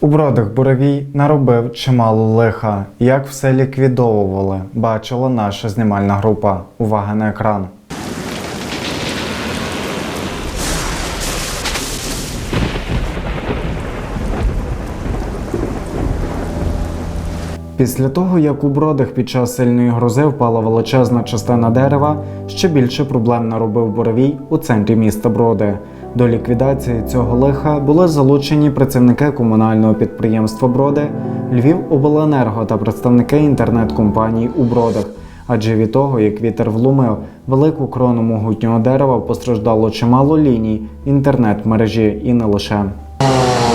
У бродах Буровій наробив чимало лиха. Як все ліквідовували, бачила наша знімальна група. Увага на екран. Після того, як у бродах під час сильної грози впала величезна частина дерева, ще більше проблем наробив Боровій у центрі міста Броди. До ліквідації цього лиха були залучені працівники комунального підприємства Броди, Львівобленерго та представники інтернет-компаній у Бродах. Адже від того, як вітер вломив велику крону могутнього дерева, постраждало чимало ліній інтернет-мережі і не лише.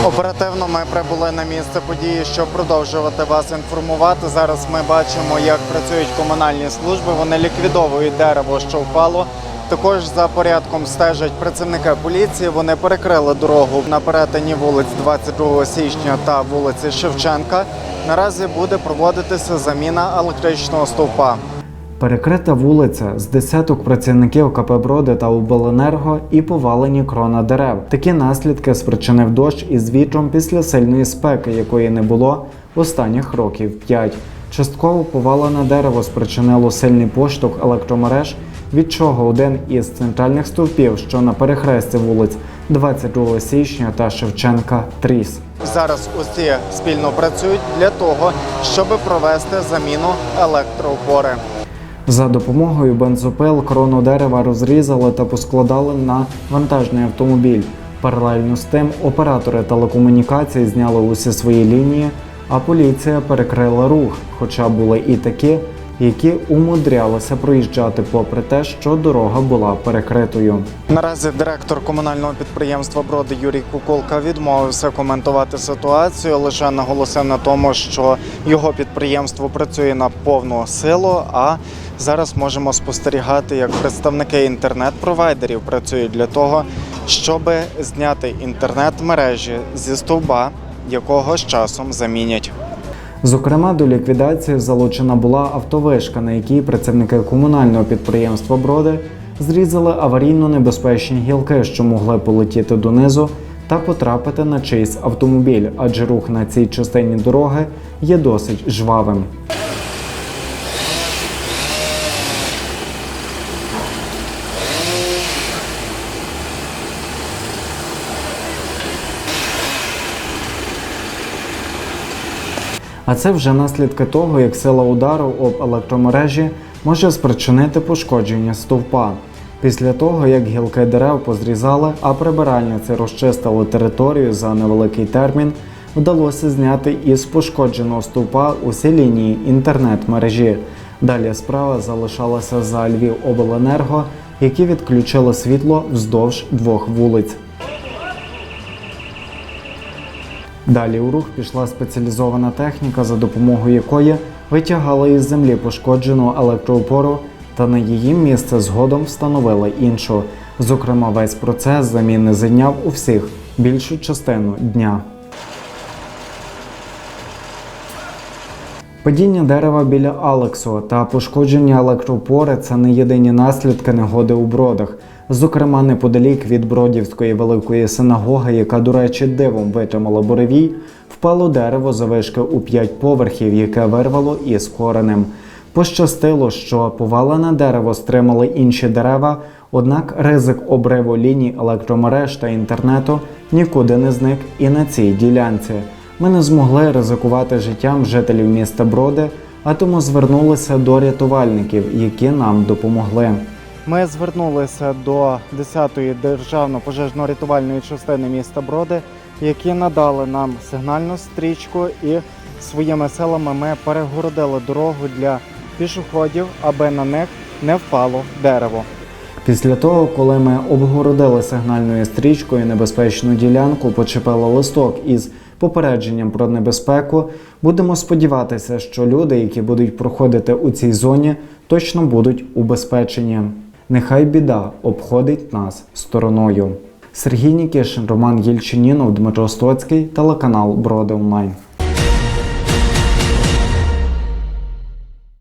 Оперативно ми прибули на місце події, щоб продовжувати вас інформувати. Зараз ми бачимо, як працюють комунальні служби. Вони ліквідовують дерево, що впало. Також за порядком стежать працівники поліції. Вони перекрили дорогу на перетині вулиць 22 січня та вулиці Шевченка. Наразі буде проводитися заміна електричного стовпа. Перекрита вулиця з десяток працівників КП Броди та Обленерго і повалені крона дерев. Такі наслідки спричинив дощ із вітром після сильної спеки, якої не було останніх років п'ять. Частково повалене дерево спричинило сильний поштовх електромереж, від чого один із центральних стовпів, що на перехресті вулиць 22 січня та Шевченка, тріс. Зараз усі спільно працюють для того, щоб провести заміну електроопори. За допомогою бензопил крону дерева розрізали та поскладали на вантажний автомобіль. Паралельно з тим оператори телекомунікацій зняли усі свої лінії, а поліція перекрила рух, хоча були і такі, які умудрялися проїжджати попри те, що дорога була перекритою. Наразі директор комунального підприємства Броди Юрій Куколка відмовився коментувати ситуацію, лише наголосив на тому, що його підприємство працює на повну силу. А зараз можемо спостерігати, як представники інтернет-провайдерів працюють для того, щоб зняти інтернет-мережі зі стовба, якого з часом замінять. Зокрема, до ліквідації залучена була автовишка, на якій працівники комунального підприємства Броди зрізали аварійно небезпечні гілки, що могли полетіти донизу та потрапити на чийсь автомобіль, адже рух на цій частині дороги є досить жвавим. А це вже наслідки того, як сила удару об електромережі може спричинити пошкодження стовпа. Після того, як гілки дерев позрізали, а прибиральниці розчистили територію за невеликий термін, вдалося зняти із пошкодженого стовпа усі лінії інтернет-мережі. Далі справа залишалася за Львівобленерго, які відключили світло вздовж двох вулиць. Далі у рух пішла спеціалізована техніка, за допомогою якої витягали із землі пошкоджену електроопору та на її місце згодом встановили іншу. Зокрема, весь процес заміни зайняв у всіх більшу частину дня. Падіння дерева біля Алексу та пошкодження електроопори – це не єдині наслідки негоди у бродах. Зокрема, неподалік від Бродівської великої синагоги, яка, до речі, дивом витримала буревій, впало дерево завишки у п'ять поверхів, яке вирвало із коренем. Пощастило, що повалене дерево стримали інші дерева, однак ризик обриву ліній електромереж та інтернету нікуди не зник і на цій ділянці. Ми не змогли ризикувати життям жителів міста Броди, а тому звернулися до рятувальників, які нам допомогли. Ми звернулися до 10-ї державно-пожежно-рятувальної частини міста Броди, які надали нам сигнальну стрічку, і своїми силами ми перегородили дорогу для пішоходів, аби на них не впало дерево. Після того, коли ми обгородили сигнальною стрічкою небезпечну ділянку, почепили листок із попередженням про небезпеку, будемо сподіватися, що люди, які будуть проходити у цій зоні, точно будуть убезпечені. Нехай біда обходить нас стороною. Сергій Нікішин, Роман Єльчинінов, Дмитро Стоцький, телеканал Броди Онлайн.